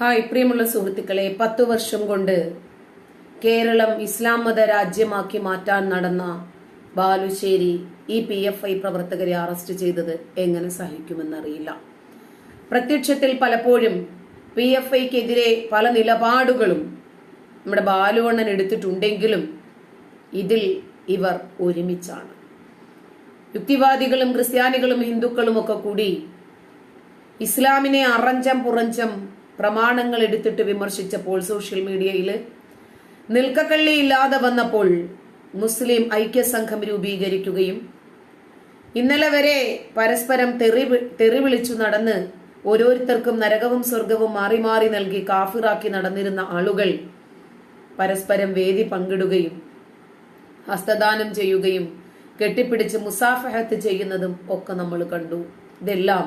Hi പ്രിയമുള്ള സുഹൃത്തുക്കളെ പത്തു വർഷം കൊണ്ട് കേരളം ഇസ്ലാം മത രാജ്യമാക്കി മാറ്റാൻ നടന്ന ബാലുശ്ശേരി ഈ പി എഫ് ഐ പ്രവർത്തകരെ അറസ്റ്റ് ചെയ്തത് എങ്ങനെ സഹിക്കുമെന്നറിയില്ല. പ്രത്യക്ഷത്തിൽ പലപ്പോഴും പി എഫ് ഐക്കെതിരെ പല നിലപാടുകളും നമ്മുടെ ബാലുവണ്ണൻ എടുത്തിട്ടുണ്ടെങ്കിലും ഇതിൽ ഇവർ ഒരുമിച്ചാണ്. യുക്തിവാദികളും ക്രിസ്ത്യാനികളും ഹിന്ദുക്കളും ഒക്കെ കൂടി ഇസ്ലാമിനെ അറഞ്ചം പുറഞ്ചം പ്രമാണങ്ങൾ എടുത്തിട്ട് വിമർശിച്ചപ്പോൾ സോഷ്യൽ മീഡിയയിൽ നിൽക്കക്കള്ളി ഇല്ലാതെ വന്നപ്പോൾ മുസ്ലിം ഐക്യസംഘം രൂപീകരിക്കുകയും ഇന്നലെ വരെ പരസ്പരം തെറി തെറി വിളിച്ചു നടന്ന് ഓരോരുത്തർക്കും നരകവും സ്വർഗവും മാറി മാറി നൽകി കാഫിറാക്കി നടന്നിരുന്ന ആളുകൾ പരസ്പരം വേദി പങ്കിടുകയും ഹസ്തദാനം ചെയ്യുകയും കെട്ടിപ്പിടിച്ച് മുസാഫഹത്ത് ചെയ്യുന്നതും ഒക്കെ നമ്മൾ കണ്ടു. ഇതെല്ലാം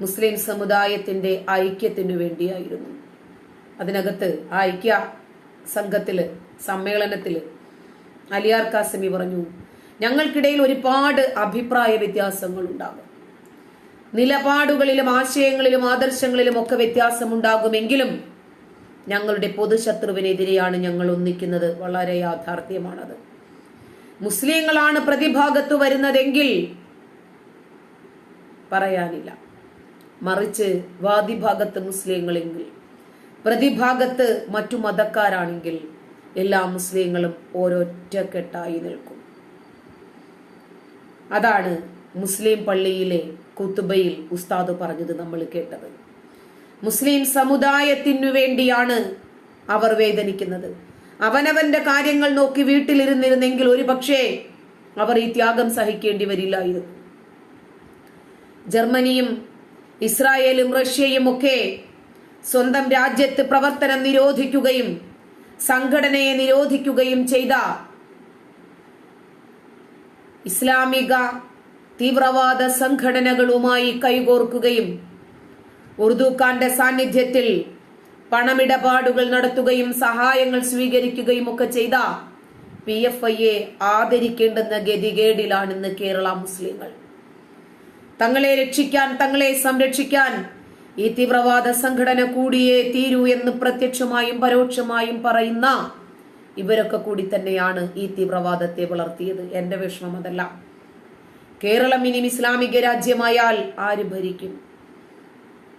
മുസ്ലിം സമുദായത്തിന്റെ ഐക്യത്തിനു വേണ്ടിയായിരുന്നു. അതിനകത്ത് ആ ഐക്യ സംഘത്തിൽ സമ്മേളനത്തിൽ അലിയാർ കാസിമി പറഞ്ഞു ഞങ്ങൾക്കിടയിൽ ഒരുപാട് അഭിപ്രായ വ്യത്യാസങ്ങൾ ഉണ്ടാകും നിലപാടുകളിലും ആശയങ്ങളിലും ആദർശങ്ങളിലും ഒക്കെ വ്യത്യാസം വ്യത്യാസമുണ്ടാകുമെങ്കിലും ഞങ്ങളുടെ പൊതുശത്രുവിനെതിരെയാണ് ഞങ്ങൾ ഒന്നിക്കുന്നത്. വളരെ യാഥാർത്ഥ്യമാണത്. മുസ്ലിങ്ങളാണ് പ്രതിഭാഗത്ത് വരുന്നതെങ്കിൽ പറയാനില്ല. മറിച്ച് വാദിഭാഗത്ത് മുസ്ലിങ്ങളെങ്കിൽ പ്രതിഭാഗത്ത് മറ്റു മതക്കാരാണെങ്കിൽ എല്ലാ മുസ്ലിങ്ങളും ഓരൊറ്റക്കെട്ടായി നിൽക്കും. അതാണ് മുസ്ലിം പള്ളിയിലെ കുത്തുബയിൽ ഉസ്താദ് പറഞ്ഞത് നമ്മൾ കേട്ടത്. മുസ്ലിം സമുദായത്തിനു വേണ്ടിയാണ് അവർ വേദനിക്കുന്നത്. അവനവന്റെ കാര്യങ്ങൾ നോക്കി വീട്ടിലിരുന്നിരുന്നെങ്കിൽ ഒരു പക്ഷേ അവർ ഈ ത്യാഗം സഹിക്കേണ്ടി വരില്ലായിരുന്നു. ജർമ്മനിയും ഇസ്രായേലും റഷ്യയും ഒക്കെ സ്വന്തം രാജ്യത്ത് പ്രവർത്തനം നിരോധിക്കുകയും സംഘടനയെ നിരോധിക്കുകയും ചെയ്ത ഇസ്ലാമിക തീവ്രവാദ സംഘടനകളുമായി കൈകോർക്കുകയും ഉറുദുഖാന്റെ സാന്നിധ്യത്തിൽ പണമിടപാടുകൾ നടത്തുകയും സഹായങ്ങൾ സ്വീകരിക്കുകയും ഒക്കെ ചെയ്ത പി എഫ് ഐയെ ആദരിക്കേണ്ടെന്ന ഗതികേടിലാണ് ഇന്ന് കേരള മുസ്ലിങ്ങൾ. തങ്ങളെ രക്ഷിക്കാൻ തങ്ങളെ സംരക്ഷിക്കാൻ ഈ തീവ്രവാദ സംഘടന കൂടിയേ തീരൂ എന്ന് പ്രത്യക്ഷമായും പരോക്ഷമായും പറയുന്ന ഇവരൊക്കെ കൂടി തന്നെയാണ് ഈ തീവ്രവാദത്തെ വളർത്തിയത്. എന്റെ വിഷമം അതല്ല. കേരളം ഇനി ഇസ്ലാമിക രാജ്യമായാൽ ആര് ഭരിക്കും?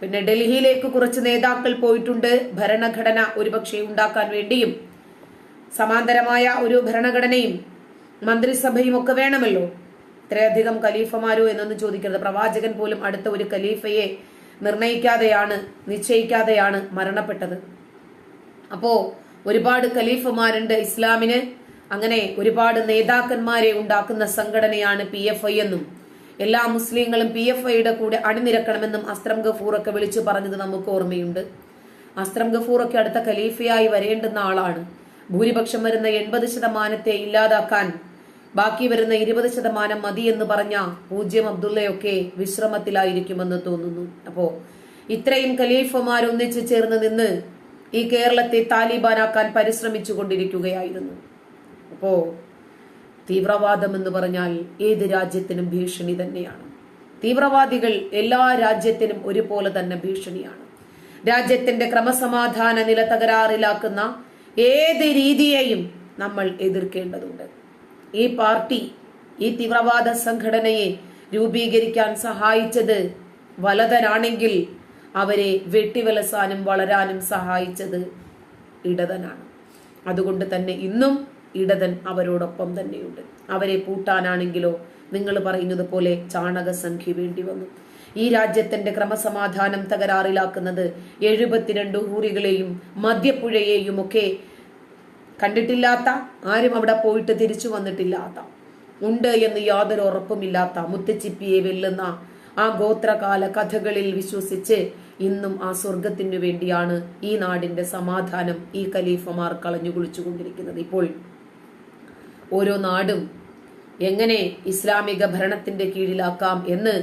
പിന്നെ ഡൽഹിയിലേക്ക് കുറച്ച് നേതാക്കൾ പോയിട്ടുണ്ട്. ഭരണഘടന ഒരുപക്ഷെ ഉണ്ടാക്കാൻ വേണ്ടിയും സമാന്തരമായ ഒരു ഭരണഘടനയും മന്ത്രിസഭയും ഒക്കെ വേണമല്ലോ. ഇത്രയധികം ഖലീഫമാരോ എന്നൊന്നും ചോദിക്കരുത്. പ്രവാചകൻ പോലും അടുത്ത ഒരു ഖലീഫയെ നിർണയിക്കാതെയാണ് നിശ്ചയിക്കാതെയാണ് മരണപ്പെട്ടത്. അപ്പോ ഒരുപാട് ഖലീഫമാരുണ്ട് ഇസ്ലാമിന്. അങ്ങനെ ഒരുപാട് നേതാക്കന്മാരെ ഉണ്ടാക്കുന്ന സംഘടനയാണ് പി എഫ് ഐ എന്നും എല്ലാ മുസ്ലിങ്ങളും പി എഫ് ഐയുടെ കൂടെ അണിനിരക്കണമെന്നും അസ്ത്രം ഗഫൂർ ഒക്കെ വിളിച്ചു പറഞ്ഞത് നമുക്ക് ഓർമ്മയുണ്ട്. അസ്ത്രം ഗഫൂർ ഒക്കെ അടുത്ത ഖലീഫയായി വരേണ്ടുന്ന ആളാണ്. ഭൂരിപക്ഷം വരുന്ന എൺപത് ശതമാനത്തെ ഇല്ലാതാക്കാൻ ബാക്കി വരുന്ന ഇരുപത് ശതമാനം മതി എന്ന് പറഞ്ഞ പൂജ്യം അബ്ദുള്ളയൊക്കെ വിശ്രമത്തിലായിരിക്കുമെന്ന് തോന്നുന്നു. അപ്പോ ഇത്രയും ഖലീഫമാർ ഒന്നിച്ചു ചേർന്ന് നിന്ന് ഈ കേരളത്തെ താലിബാനാക്കാൻ പരിശ്രമിച്ചു കൊണ്ടിരിക്കുകയായിരുന്നു അപ്പോ തീവ്രവാദം എന്ന് പറഞ്ഞാൽ ഏത് രാജ്യത്തിനും ഭീഷണി തന്നെയാണ്. തീവ്രവാദികൾ എല്ലാ രാജ്യത്തിനും ഒരുപോലെ തന്നെ ഭീഷണിയാണ്. രാജ്യത്തിന്റെ ക്രമസമാധാന നില തകരാറിലാക്കുന്ന ഏത് രീതിയെയും നമ്മൾ എതിർക്കേണ്ടതുണ്ട്. ഈ പാർട്ടി ഈ തീവ്രവാദ സംഘടനയെ രൂപീകരിക്കാൻ സഹായിച്ചത് വലതനാണെങ്കിൽ അവരെ വെട്ടിവലസാനും വളരാനും സഹായിച്ചത് ഇടതനാണ്. അതുകൊണ്ട് തന്നെ ഇന്നും ഇടതൻ അവരോടൊപ്പം തന്നെയുണ്ട്. അവരെ പൂട്ടാനാണെങ്കിലോ നിങ്ങൾ പറയുന്നത് പോലെ ചാണകസംഖ്യ വേണ്ടി വന്നു. ഈ രാജ്യത്തിന്റെ ക്രമസമാധാനം തകരാറിലാക്കുന്നത് എഴുപത്തിരണ്ട് ഹൂറികളെയും മദ്യപ്പുഴയെയും ഒക്കെ കണ്ടിട്ടില്ലാത്ത ആരും അവിടെ പോയിട്ട് തിരിച്ചു വന്നിട്ടില്ലാത്ത ഉണ്ട് എന്ന് യാതൊരു ഉറപ്പുമില്ലാത്ത മുത്തച്ചിപ്പിയെ വെല്ലുന്ന ആ ഗോത്രകാല കഥകളിൽ വിശ്വസിച്ച് ഇന്നും ആ സ്വർഗത്തിനു വേണ്ടിയാണ് ഈ നാടിന്റെ സമാധാനം ഈ ഖലീഫമാർ കളഞ്ഞു കുളിച്ചുകൊണ്ടിരിക്കുന്നത്. ഇപ്പോൾ ഓരോ നാടും എങ്ങനെ ഇസ്ലാമിക ഭരണത്തിന്റെ കീഴിലാക്കാം എന്ന്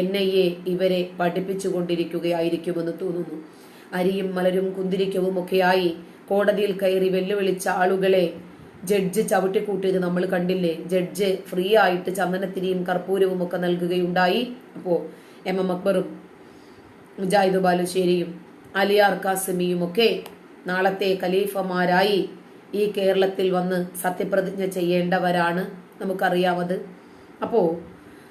എൻ ഐ എ ഇവരെ പഠിപ്പിച്ചുകൊണ്ടിരിക്കുകയായിരിക്കുമെന്ന് തോന്നുന്നു. അരിയും മലരും കുന്തിരിക്കവും ഒക്കെയായി കോടതിയിൽ കയറി വെല്ലുവിളിച്ച ആളുകളെ ജഡ്ജ് ചവിട്ടിക്കൂട്ടിയത് നമ്മൾ കണ്ടില്ലേ? ജഡ്ജ് ഫ്രീ ആയിട്ട് ചന്ദനത്തിരിയും കർപ്പൂരവും ഒക്കെ നൽകുകയുണ്ടായി. അപ്പോ എം എം അക്ബറും മുജാഹിദ് ബാലുശ്ശേരിയും അലിയാർ കാസിമിയും ഒക്കെ നാളത്തെ ഖലീഫമാരായി ഈ കേരളത്തിൽ വന്ന് സത്യപ്രതിജ്ഞ ചെയ്യേണ്ടവരാണ് നമുക്കറിയാമത്. അപ്പോ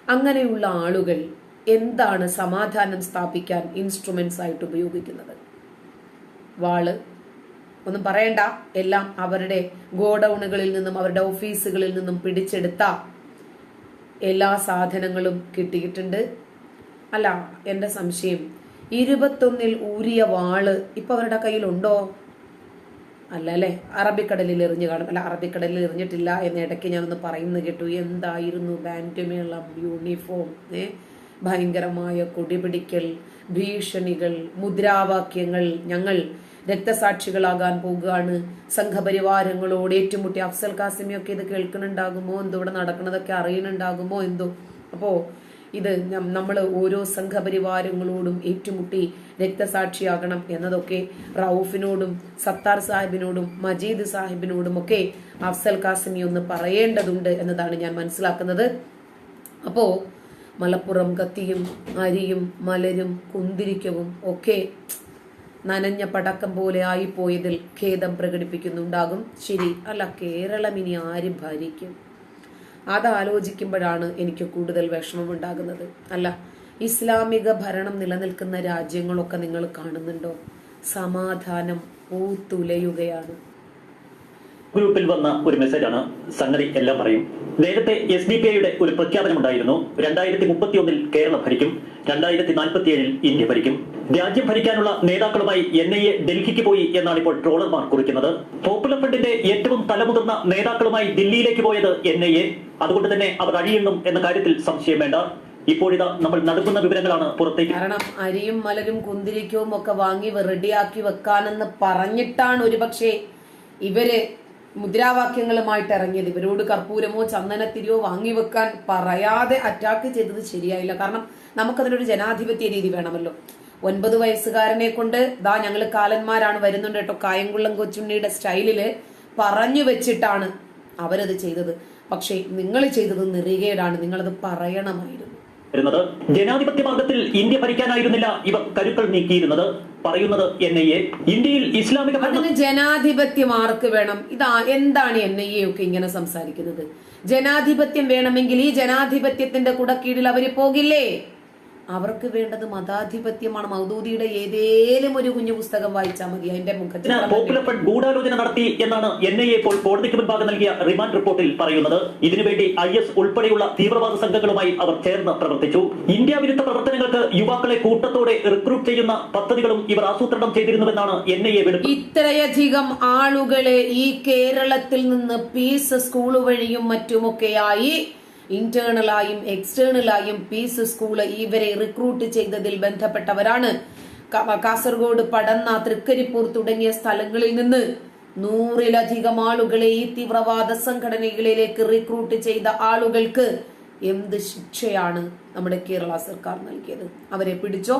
അങ്ങനെയുള്ള ആളുകൾ എന്താണ് സമാധാനം സ്ഥാപിക്കാൻ ഇൻസ്ട്രുമെന്റ്സ് ആയിട്ട് ഉപയോഗിക്കുന്നത്? വാൾ ഒന്നും പറയണ്ട. എല്ലാം അവരുടെ ഗോഡൌണുകളിൽ നിന്നും അവരുടെ ഓഫീസുകളിൽ നിന്നും പിടിച്ചെടുത്ത എല്ലാ സാധനങ്ങളും കിട്ടിയിട്ടുണ്ട്. അല്ല എന്റെ സംശയം ഇരുപത്തൊന്നിൽ ഊരിയ വാൾ ഇപ്പൊ അവരുടെ കയ്യിലുണ്ടോ? അല്ല അല്ലെ? അറബിക്കടലിൽ എറിഞ്ഞു കാണും. അല്ല അറബിക്കടലിൽ എറിഞ്ഞിട്ടില്ല എന്ന് ഇടയ്ക്ക് ഞാനൊന്ന് പറയുന്നു കേട്ടു. എന്തായിരുന്നു ബാൻഡുമേളം യൂണിഫോം ഏ? ഭയങ്കരമായ കൊടിപിടിക്കൽ ഭീഷണികൾ മുദ്രാവാക്യങ്ങൾ. ഞങ്ങൾ രക്തസാക്ഷികളാകാൻ പോകുകയാണ് സംഘപരിവാരങ്ങളോട് ഏറ്റുമുട്ടി അഫ്സൽ കാസിമിയൊക്കെ ഇത് കേൾക്കുന്നുണ്ടാകുമോ? എന്തോ ഇവിടെ നടക്കുന്നതൊക്കെ അറിയുന്നുണ്ടാകുമോ? എന്തോ. അപ്പോ ഇത് നമ്മൾ ഓരോ സംഘപരിവാരങ്ങളോടും ഏറ്റുമുട്ടി രക്തസാക്ഷിയാകണം എന്നതൊക്കെ റൌഫിനോടും സത്താർ സാഹിബിനോടും മജീദ് സാഹിബിനോടും ഒക്കെ അഫ്സൽ കാസിമി ഒന്ന് പറയേണ്ടതുണ്ട് എന്നതാണ് ഞാൻ മനസ്സിലാക്കുന്നത്. അപ്പോ മലപ്പുറം കത്തിയും അരിയും മലരും കുന്തിരിക്കവും ഒക്കെ നനഞ്ഞ പടക്കം പോലെ ആയിപ്പോയതിൽ ഖേദം പ്രകടിപ്പിക്കുന്നുണ്ടാകും. ശരി അല്ല കേരളം ഇനി ആര് ഭരിക്കും? അത് ആലോചിക്കുമ്പോഴാണ് എനിക്ക് കൂടുതൽ വിഷമമുണ്ടാകുന്നത്. അല്ല ഇസ്ലാമിക ഭരണം നിലനിൽക്കുന്ന രാജ്യങ്ങളൊക്കെ നിങ്ങൾ കാണുന്നുണ്ടോ? സമാധാനം പൂത്തുലയുകയാണ് ഗ്രൂപ്പിൽ വന്ന ഒരു മെസ്സേജാണ്. സംഗതി എല്ലാം പറയും. നേരത്തെ എസ് ഡി പി ഐയുടെ ഒരു പ്രഖ്യാപനമുണ്ടായിരുന്നു. രണ്ടായിരത്തി മുപ്പത്തി ഒന്നിൽ കേരളം ഭരിക്കും. രണ്ടായിരത്തി നാൽപ്പത്തി ഏഴിൽ ഇന്ത്യ ഭരിക്കും. രാജ്യം ഭരിക്കാനുള്ള നേതാക്കളുമായി എൻ ഐ എ ഡൽഹിക്ക് പോയി എന്നാണ് ഇപ്പോൾ ട്രോളർമാർ കുറിക്കുന്നത്. പോപ്പുലർ ഫ്രണ്ടിന്റെ ഏറ്റവും തലമുതിർന്ന നേതാക്കളുമായി ദില്ലിയിലേക്ക് പോയത് എൻ ഐ എ അതുകൊണ്ട് തന്നെ അവർ അഴിയുന്നും എന്ന കാര്യത്തിൽ സംശയം വേണ്ട. ഇപ്പോഴിതാ നമ്മൾ നടക്കുന്ന വിവരങ്ങളാണ് പുറത്തേക്ക്. കാരണം അരിയും മലരും കുന്തിരിക്കവും ഒക്കെ വാങ്ങി റെഡിയാക്കി വെക്കാനെന്ന് പറഞ്ഞിട്ടാണ് ഒരുപക്ഷെ ഇവർ മുദ്രാവാക്യങ്ങളുമായിട്ട് ഇറങ്ങിയത്. ഇവരോട് കർപ്പൂരമോ ചന്ദനത്തിരിയോ വാങ്ങിവെക്കാൻ പറയാതെ അറ്റാക്ക് ചെയ്തത് ശരിയായില്ല. കാരണം നമുക്കതിനൊരു ജനാധിപത്യ രീതി വേണമല്ലോ. ഒൻപത് വയസ്സുകാരനെ കൊണ്ട് ദാ ഞങ്ങൾ കാലന്മാരാണ് വരുന്നുണ്ട് കേട്ടോ. കായംകുള്ളം കൊച്ചുണ്ണിയുടെ സ്റ്റൈലിൽ പറഞ്ഞു വെച്ചിട്ടാണ് അവരത് ചെയ്തത്. പക്ഷേ നിങ്ങൾ ചെയ്തത് നിറികേടാണ്. നിങ്ങളത് പറയണമായിരുന്നു. വരുന്നത്. ജനാധിപത്യ മാർഗത്തിൽ ഇന്ത്യ ഭരിക്കാനായിരുന്നില്ല ഇവ കരുക്കൾ നീക്കിയിരുന്നത്. പറയുന്നത് എൻ ഐ എ ഇന്ത്യയിൽ ഇസ്ലാമിക ഭരണം ജനാധിപത്യ മാർക്ക് വേണം. ഇതാ എന്താണ് എൻ ഐ എ ഒക്കെ ഇങ്ങനെ സംസാരിക്കുന്നത്? ജനാധിപത്യം വേണമെങ്കിൽ ഈ ജനാധിപത്യത്തിന്റെ കുടക്കീഴിൽ അവർ പോകില്ലേ? അവർക്ക് വേണ്ടത് മതാധിപത്യമാണ്. മൗദൂദിയുടെ ഏതേലും ഒരു കുഞ്ഞു പുസ്തകം വായിച്ചാൽ മതി. അതിന്റെ മുഖത്ത് പോപ്പുലർ ഫ്രണ്ട് ഗൂഢാലോചന നടത്തി എന്നാണ് എൻ ഐ എ ഇപ്പോൾ കോടതിക്ക് മുൻപാകെ നൽകിയ റിമാൻഡ് റിപ്പോർട്ടിൽ പറയുന്നത്. ഇതിനുവേണ്ടി ഐ എസ് ഉൾപ്പെടെയുള്ള തീവ്രവാദ സംഘങ്ങളുമായി അവർ ചേർന്ന് പ്രവർത്തിച്ചു. ഇന്ത്യ വിരുദ്ധ പ്രവർത്തനങ്ങൾക്ക് യുവാക്കളെ കൂട്ടത്തോടെ റിക്രൂട്ട് ചെയ്യുന്ന പദ്ധതികളും ഇവർ ആസൂത്രണം ചെയ്തിരുന്നുവെന്നാണ് എൻ ഐ എ ഇത്രയധികം ആളുകളെ ഈ കേരളത്തിൽ നിന്ന് പീസ് സ്കൂൾ വഴിയും മറ്റുമൊക്കെയായി ഇന്റേണലായും എക്സ്റ്റേണലായും പീസ് സ്കൂൾ ഇവരെ റിക്രൂട്ട് ചെയ്തതിൽ ബന്ധപ്പെട്ടവരാണ്. കാസർഗോഡ് പടന്ന തൃക്കരിപ്പൂർ തുടങ്ങിയ സ്ഥലങ്ങളിൽ നിന്ന് നൂറിലധികം ആളുകളെ ഈ തീവ്രവാദ സംഘടനകളിലേക്ക് റിക്രൂട്ട് ചെയ്ത ആളുകൾക്ക് എന്ത് ശിക്ഷയാണ് നമ്മുടെ കേരള സർക്കാർ നൽകിയത്? അവരെ പിടിച്ചോ?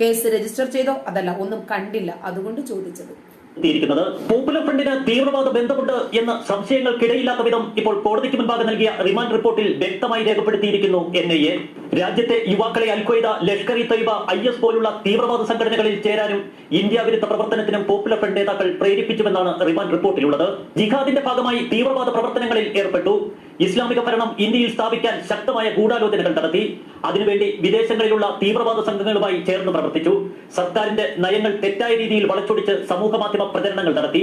കേസ് രജിസ്റ്റർ ചെയ്തോ? അതല്ല ഒന്നും കണ്ടില്ല. അതുകൊണ്ട് ചോദിച്ചത്. എത്തിയിരിക്കുന്നത്. പോപ്പുലർ ഫ്രണ്ടിന് തീവ്രവാദ ബന്ധമുണ്ട് എന്ന സംശയങ്ങൾക്കിടയില്ലാത്ത വിധം ഇപ്പോൾ കോടതിക്ക് മുൻപാകെ നൽകിയ റിമാൻഡ് റിപ്പോർട്ടിൽ വ്യക്തമായി രേഖപ്പെടുത്തിയിരിക്കുന്നു എൻ ഐ എ. രാജ്യത്തെ യുവാക്കളെ al-Qaeda Lashkar e Taiba I S പോലുള്ള തീവ്രവാദ സംഘടനകളിൽ ചേരാനും ഇന്ത്യ വിരുദ്ധ പ്രവർത്തനത്തിനും പോപ്പുലർ ഫ്രണ്ട് നേതാക്കൾ പ്രേരിപ്പിച്ചുവെന്നാണ് റിമാൻഡ് റിപ്പോർട്ടിലുള്ളത്. ജിഹാദിന്റെ ഭാഗമായി തീവ്രവാദ പ്രവർത്തനങ്ങളിൽ ഏർപ്പെട്ടു. ഇസ്ലാമിക ഭരണം ഇന്ത്യയിൽ സ്ഥാപിക്കാൻ ശക്തമായ ഗൂഢാലോചനകൾ നടത്തി അതിനുവേണ്ടി വിദേശങ്ങളിലുള്ള തീവ്രവാദ സംഘങ്ങളുമായി ചേർന്ന് പ്രവർത്തിച്ചു. സർക്കാരിന്റെ നയങ്ങൾ തെറ്റായ രീതിയിൽ വളച്ചൊടിച്ച് സമൂഹ മാധ്യമ പ്രചരണങ്ങൾ നടത്തി.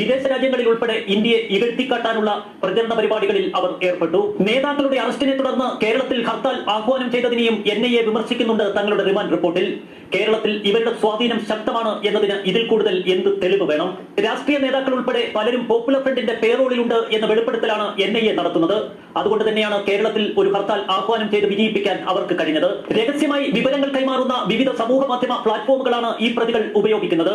വിദേശ രാജ്യങ്ങളിൽ ഉൾപ്പെടെ ഇന്ത്യയെ ഇകഴ്ത്തിക്കാട്ടാനുള്ള പ്രചരണ പരിപാടികളിൽ അവർ ഏർപ്പെട്ടു. നേതാക്കളുടെ അറസ്റ്റിനെ തുടർന്ന് കേരളത്തിൽ ഹർത്താൽ ആഹ്വാനം ചെയ്തതിനെയും എൻ വിമർശിക്കുന്നുണ്ട് തങ്ങളുടെ റിമാൻഡ് റിപ്പോർട്ടിൽ. കേരളത്തിൽ ഇവരുടെ സ്വാധീനം ശക്തമാണ് എന്നതിന് ഇതിൽ കൂടുതൽ എന്ത് തെളിവ് വേണം? രാഷ്ട്രീയ നേതാക്കൾ ഉൾപ്പെടെ പലരും പോപ്പുലർ ഫ്രണ്ടിന്റെ പേറോളിലുണ്ട് എന്ന വെളിപ്പെടുത്തലാണ് എൻ ഐ എ നടത്തുന്നത്. അതുകൊണ്ട് തന്നെയാണ് കേരളത്തിൽ ഒരു ഹർത്താൽ ആഹ്വാനം ചെയ്ത് വിജയിപ്പിക്കാൻ അവർക്ക് കഴിഞ്ഞത്. രഹസ്യമായി വിവരങ്ങൾ കൈമാറുന്ന വിവിധ സമൂഹ മാധ്യമ പ്ലാറ്റ്ഫോമുകളാണ് ഈ പ്രതികൾ ഉപയോഗിക്കുന്നത്.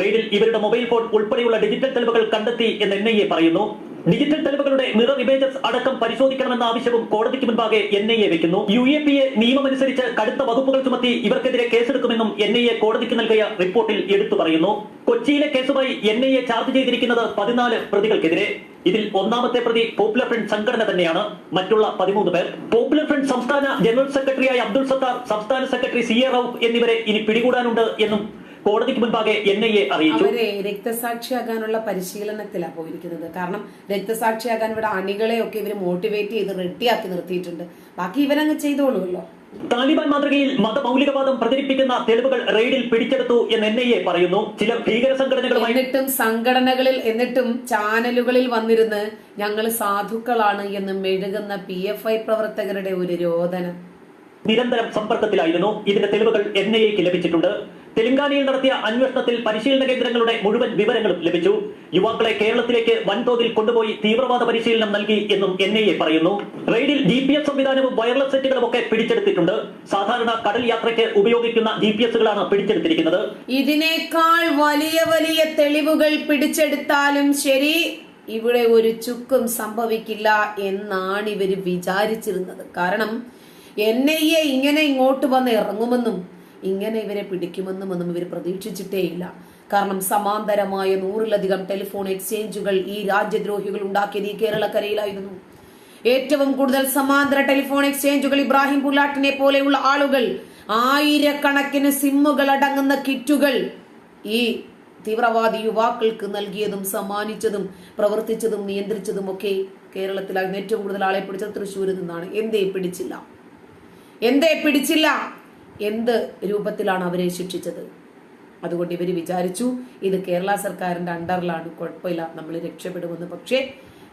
റെയ്ഡിൽ ഇവരുടെ മൊബൈൽ ഫോൺ ഉൾപ്പെടെയുള്ള ഡിജിറ്റൽ തെളിവുകൾ കണ്ടെത്തി എന്ന് എൻ ഐ എ പറയുന്നു. ഡിജിറ്റൽ തെളിവുകളുടെ മിറർ ഇമേജസ് അടക്കം പരിശോധിക്കണമെന്ന ആവശ്യവും കോടതിക്ക് മുൻപാകെ എൻ ഐ എ വെക്കുന്നു. യു എ പി എ നിയമമനുസരിച്ച് കടുത്ത വകുപ്പുകൾ ചുമത്തി ഇവർക്കെതിരെ കേസെടുക്കുമെന്നും എൻ ഐ എ കോടതിക്ക് നൽകിയ റിപ്പോർട്ടിൽ എടുത്തു പറയുന്നു. കൊച്ചിയിലെ കേസുമായി എൻ ഐ എ ചാർജ് ചെയ്തിരിക്കുന്നത് പതിനാല് പ്രതികൾക്കെതിരെ. ഇതിൽ ഒന്നാമത്തെ പ്രതി പോപ്പുലർ ഫ്രണ്ട് സംഘടന തന്നെയാണ്. മറ്റുള്ള പതിമൂന്ന് പേർ. പോപ്പുലർ ഫ്രണ്ട് സംസ്ഥാന ജനറൽ സെക്രട്ടറിയായ അബ്ദുൾ സത്താർ സംസ്ഥാന സെക്രട്ടറി സി എ റൌഫ് എന്നിവരെ ഇനി പിടികൂടാനുണ്ട് എന്നും കോടതിക്ക് മുൻപാകെ എൻ ഐ എ അറിയിച്ചു. അവരെ രക്തസാക്ഷിയാകാനുള്ള പരിശീലനത്തിലാണ് പോയിരിക്കുന്നത്. കാരണം രക്തസാക്ഷിയാകാൻ ഇവിടെ അണികളെ ഒക്കെ ഇവർ മോട്ടിവേറ്റ് ചെയ്ത് റെഡിയാക്കി നിർത്തിയിട്ടുണ്ട്. ബാക്കി ഇവരങ്ങ് ചെയ്തോളൂല്ലോ താലിബാൻ മാതൃകയിൽ മതമൗലികവാദം പ്രചരിപ്പിക്കുന്ന തെളിവുകൾ റെയ്ഡിൽ പിടിച്ചെടുത്തു എന്ന് എൻ ഐ എ പറയുന്നു. ചില ഭീകര സംഘടനകളുമായി എന്നിട്ടും സംഘടനകളിൽ എന്നിട്ടും ചാനലുകളിൽ വന്നിരുന്ന് ഞങ്ങൾ സാധുക്കളാണ് എന്ന് മെഴുകുന്ന പി എഫ് ഐ പ്രവർത്തകരുടെ ഒരു രോദനം. നിരന്തരം സമ്പർക്കത്തിലായിരുന്നു. ഇതിന്റെ തെളിവുകൾ എൻ ഐ എക്ക് ലഭിച്ചിട്ടുണ്ട്. തെലങ്കാനയിൽ നടത്തിയ അന്വേഷണത്തിൽ പരിശീലന കേന്ദ്രങ്ങളുടെ മുഴുവൻ വിവരങ്ങളും ലഭിച്ചു. യുവാക്കളെ കേരളത്തിലേക്ക് വൻതോതിൽ കൊണ്ടുപോയി തീവ്രവാദ പരിശീലനം നൽകി എന്നും എൻ ഐ എ പറയുന്നു. റെയ്ഡിൽ ജി പി എസ് സംവിധാനവും വയർലെസ് സെറ്റുകളും ഒക്കെ പിടിച്ചെടുത്തിട്ടുണ്ട്. സാധാരണ കടൽ യാത്രയ്ക്ക് ഉപയോഗിക്കുന്ന ജി പി എസുകളാണ് പിടിച്ചെടുത്തിരിക്കുന്നത്. ഇതിനേക്കാൾ വലിയ വലിയ തെളിവുകൾ പിടിച്ചെടുത്താലും ശരി ഇവിടെ ഒരു ചുക്കും സംഭവിക്കില്ല എന്നാണ് ഇവർ വിചാരിച്ചിരുന്നത്. കാരണം എൻ ഐ എ ഇങ്ങനെ ഇങ്ങോട്ട് വന്ന് ഇറങ്ങുമെന്നും ഇങ്ങനെ ഇവരെ പിടിക്കുമെന്നും ഒന്നും ഇവർ പ്രതീക്ഷിച്ചിട്ടേയില്ല കാരണം സമാന്തരമായ നൂറിലധികം ടെലിഫോൺ എക്സ്ചേഞ്ചുകൾ ഈ രാജ്യദ്രോഹികൾ ഉണ്ടാക്കിയത് ഈ കേരളക്കരയിലായിരുന്നു. ഏറ്റവും കൂടുതൽ സമാന്തര ടെലിഫോൺ എക്സ്ചേഞ്ചുകൾ ഇബ്രാഹിം പുല്ലാട്ടിനെ പോലെയുള്ള ആളുകൾ ആയിരക്കണക്കിന് സിമ്മുകൾ അടങ്ങുന്ന കിറ്റുകൾ ഈ തീവ്രവാദി യുവാക്കൾക്ക് നൽകിയതും സമ്മാനിച്ചതും പ്രവർത്തിച്ചതും നിയന്ത്രിച്ചതും ഒക്കെ കേരളത്തിലായിരുന്നു. ഏറ്റവും കൂടുതൽ ആളെ പിടിച്ചത് തൃശ്ശൂരിൽ നിന്നാണ്. എന്തേ പിടിച്ചില്ല? എന്തേ പിടിച്ചില്ല? എന്ത് രൂപത്തിലാണ് അവരെ ശിക്ഷിച്ചത്? അതുകൊണ്ട് ഇവർ വിചാരിച്ചു ഇത് കേരള സർക്കാരിന്റെ അണ്ടറിലാണ് കുഴപ്പമില്ല നമ്മൾ രക്ഷപ്പെടുമെന്ന്. പക്ഷേ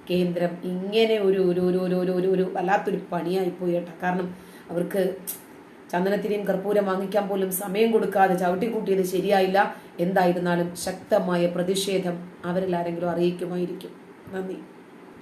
കേന്ദ്രം ഇങ്ങനെ ഒരു ഒരു ഒരു ഒരു ഒരു ഒരു ഒരു വല്ലാത്തൊരു പണിയായി പോയി കേട്ടോ. കാരണം അവർക്ക് ചന്ദനത്തിനെയും കർപ്പൂരം വാങ്ങിക്കാൻ പോലും സമയം കൊടുക്കാതെ ചവിട്ടിക്കൂട്ടിയത് ശരിയായില്ല. എന്തായിരുന്നാലും ശക്തമായ പ്രതിഷേധം അവരിൽ ആരെങ്കിലും അറിയിക്കുമായിരിക്കും. നന്ദി.